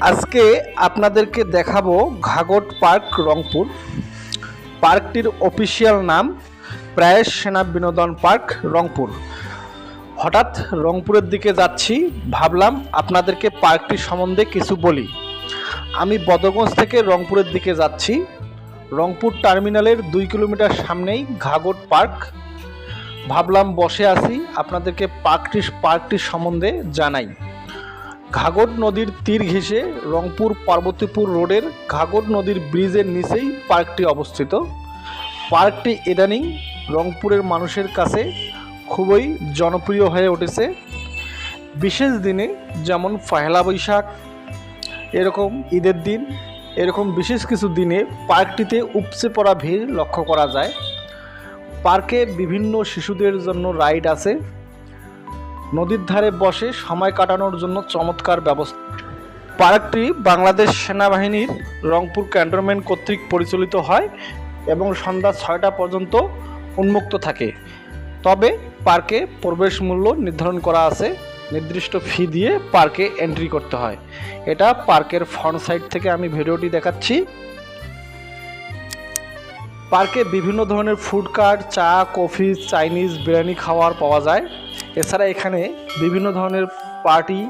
আজকে আপনাদেরকে দেখাবো ঘাগট পার্ক, রংপুর। পার্কটির অফিসিয়াল নাম প্রায়েশ সেনা বিনোদন পার্ক, রংপুর। হঠাৎ রংপুরের দিকে যাচ্ছি, ভাবলাম আপনাদেরকে পার্কটি সম্বন্ধে কিছু বলি। আমি বদরগঞ্জ থেকে রংপুরের দিকে যাচ্ছি। রংপুর টার্মিনালের দুই কিলোমিটার সামনেই ঘাগট পার্ক। ভাবলাম বসে আছি, আপনাদেরকে পার্কটি পার্কটির সম্বন্ধে জানাই। ঘাগট নদীর তীর ঘেঁষে রংপুর পার্বতীপুর রোডের ঘাগট নদীর ব্রিজের নিচেই পার্কটি অবস্থিত। পার্কটি ইদানিং রংপুরের মানুষের কাছে খুবই জনপ্রিয় হয়ে উঠেছে। বিশেষ দিনে যেমন পহেলা বৈশাখ, এরকম ঈদের দিন, এরকম বিশেষ কিছু দিনে পার্কটিতে উপচে পড়া ভিড় লক্ষ্য করা যায়। পার্কে বিভিন্ন শিশুদের জন্য রাইড আছে। নদীর ধারে বসে সময় কাটানোর জন্য চমৎকার ব্যবস্থা। পার্কটি বাংলাদেশ সেনাবাহিনীর রংপুর ক্যান্টনমেন্ট কর্তৃক পরিচালিত হয় এবং সন্ধ্যা ছয়টা পর্যন্ত উন্মুক্ত থাকে। তবে পার্কে প্রবেশ মূল্য নির্ধারণ করা আছে। নির্দিষ্ট ফি দিয়ে পার্কে এন্ট্রি করতে হয়। এটা পার্কের ফ্রন্ট সাইড থেকে আমি ভিডিওটি দেখাচ্ছি। পার্কে বিভিন্ন ধরনের ফুড কার্ট, চা, কফি, চাইনিজ বিরিয়ানি খাওয়ার পাওয়া যায়। এছাড়া এখানে বিভিন্ন ধরনের পার্টি